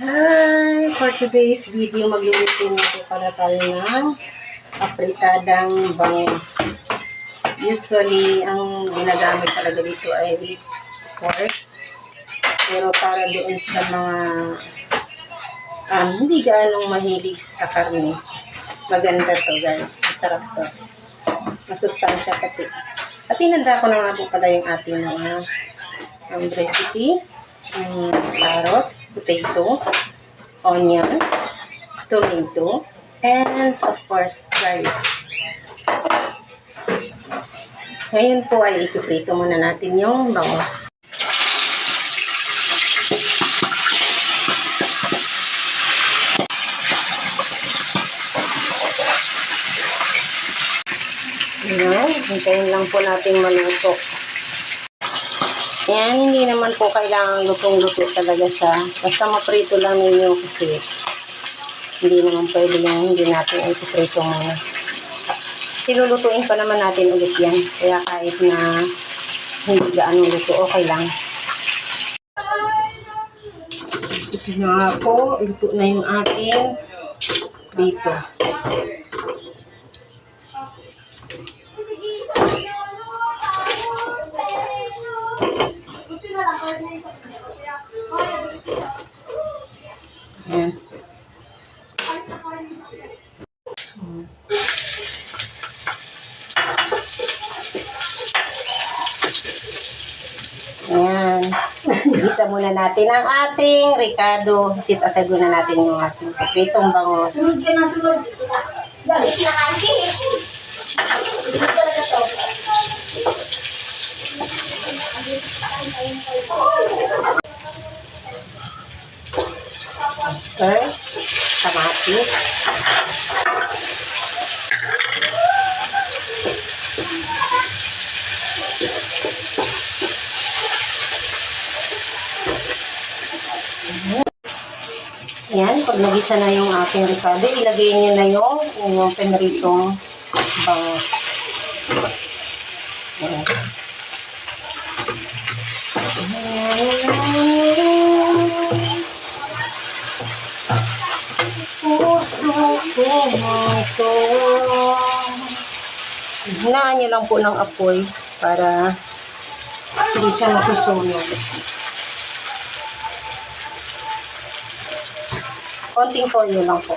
Hi! For today's video, magluluto po pala tayo ng apritadang bangus. Usually, ang ginagamit talaga dito ay pork. Pero para doon sa mga um, hindi gaanong mahilig sa karne, maganda to guys. Masarap to. Masustansya pati. At inanda ko na nga po pala yung ating mga um, recipe um, carrots, potato, onion, tomato, and of course, garlic. Ngayon po ay ituprito muna natin yung bangus. Ayan, hintayin lang po natin maluto. Yan, hindi naman po kailangan lutong-luto talaga siya. Basta maprito lang ninyo kasi hindi naman pwede yung hindi natin ipiprito muna. Kasi lulutuin pa naman natin ulit yan. Kaya kahit na hindi gaano luto, okay lang. Ito na po, luto na yung ating prito. Yan. Ayan. Isa muna natin ang ating Ricardo. Sit aside muna natin yung ating kapitong bangos. Okay. Kamatis. Yan, pag nagisa na yung ating Ricardo, ilagay niyo na yung yung pinritong bangus. Yan. Hinaan niyo lang po ng apoy para hindi siya nasusunog. Konting toyo lang po.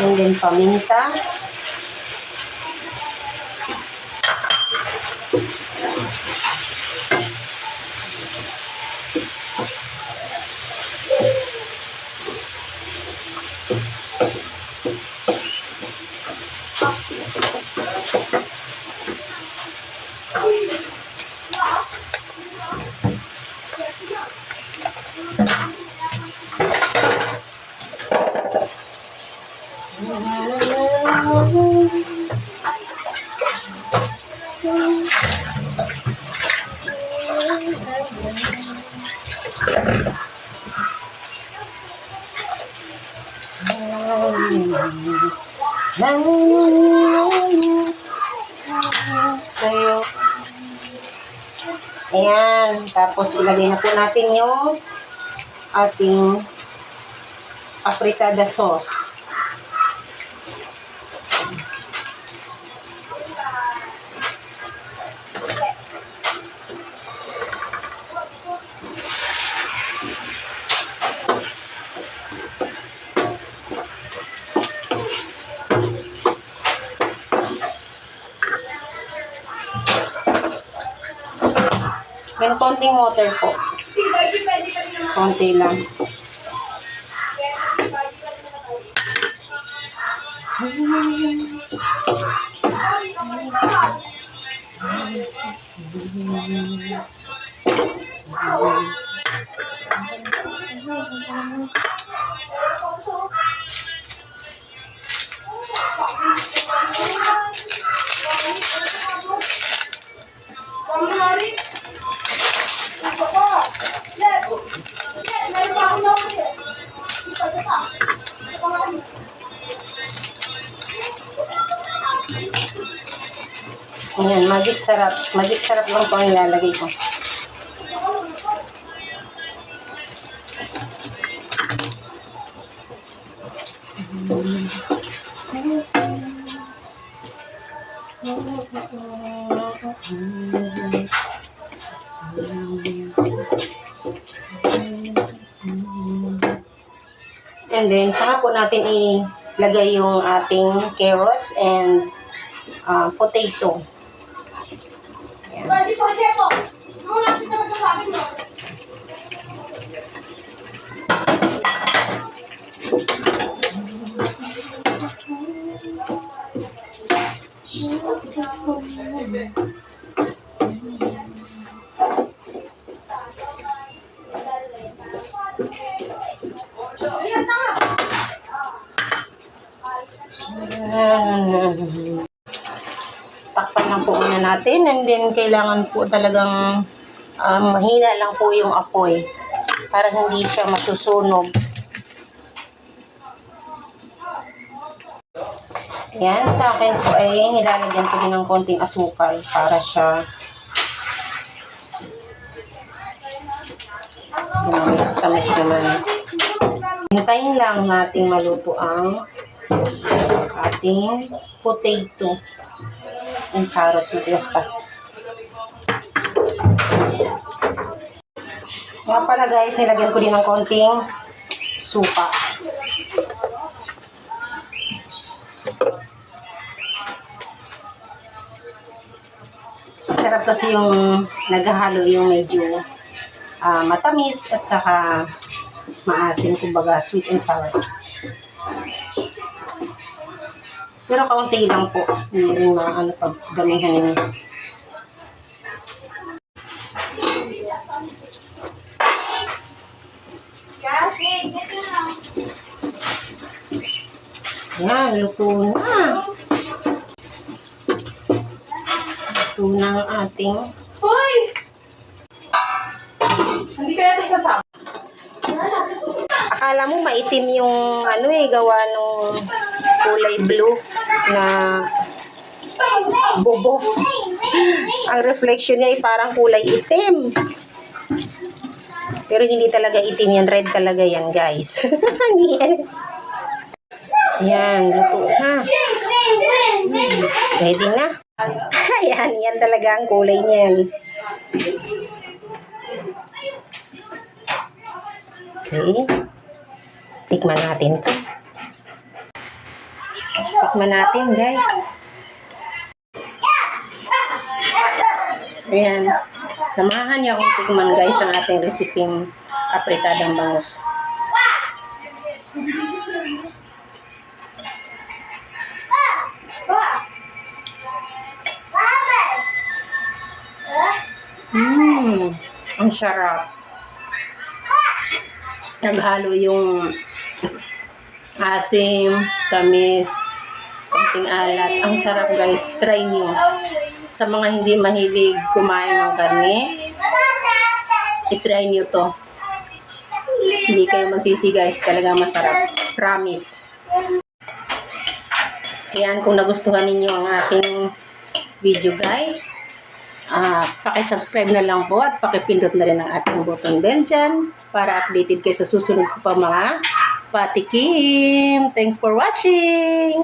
And then paminta. Oh, Sa'yo. Ayan. Tapos ilagay na po natin yung ating apritada sauce. May konting water po. Konti lang. Ayan, magic sarap. Magic sarap lang po ang ilalagay ko. And then, saka po natin ilagay yung ating carrots and ah, potato. Ayan. Pwede po, Chepo. Muna kita talaga sa akin, no? Ayan na nga. Takpan lang po muna natin and then kailangan po talagang um, mahina lang po yung apoy para hindi siya masusunog. Yan, sa akin po ay nilalagyan ko din ng konting asukal para siya Tamis-tamis naman. Hintayin lang nating maluto ang ating potato and carrots. Matigas pa. Nga pala guys, nilagyan ko din ng konting supa. Masarap kasi yung naghahalo yung medyo ah, matamis at saka maasim, kumbaga sweet and sour. Pero kaunti lang po. Hindi mga ano pag ito na. Yan, luto na. Luto na ang ating Hoy! Hindi kaya ito sasama. Akala mo maitim yung ano eh, gawa nung kulay blue na bobo. Ang reflection niya ay parang kulay itim. Pero hindi talaga itim yan. Red talaga yan, guys. yan. Luto na. Ready na. Ayan, yan talaga ang kulay niyan. Okay. Tikman natin to. Tikman natin, guys. Ayan. Samahan niyo akong tikman, guys, ang ating resiping apretadang bangus. Mmm, ang sarap. Naghalo yung asim, tamis, konting alat. Ang sarap guys, try nyo. Sa mga hindi mahilig kumain ng karne, itry nyo to. Hindi kayo magsisi guys, talaga masarap. Promise. Ayan, kung nagustuhan ninyo ang aking video guys, ah paki-subscribe na lang po at paki-pindot na rin ang ating button bell dyan para updated kayo sa susunod ko pa mga patikim. Thanks for watching!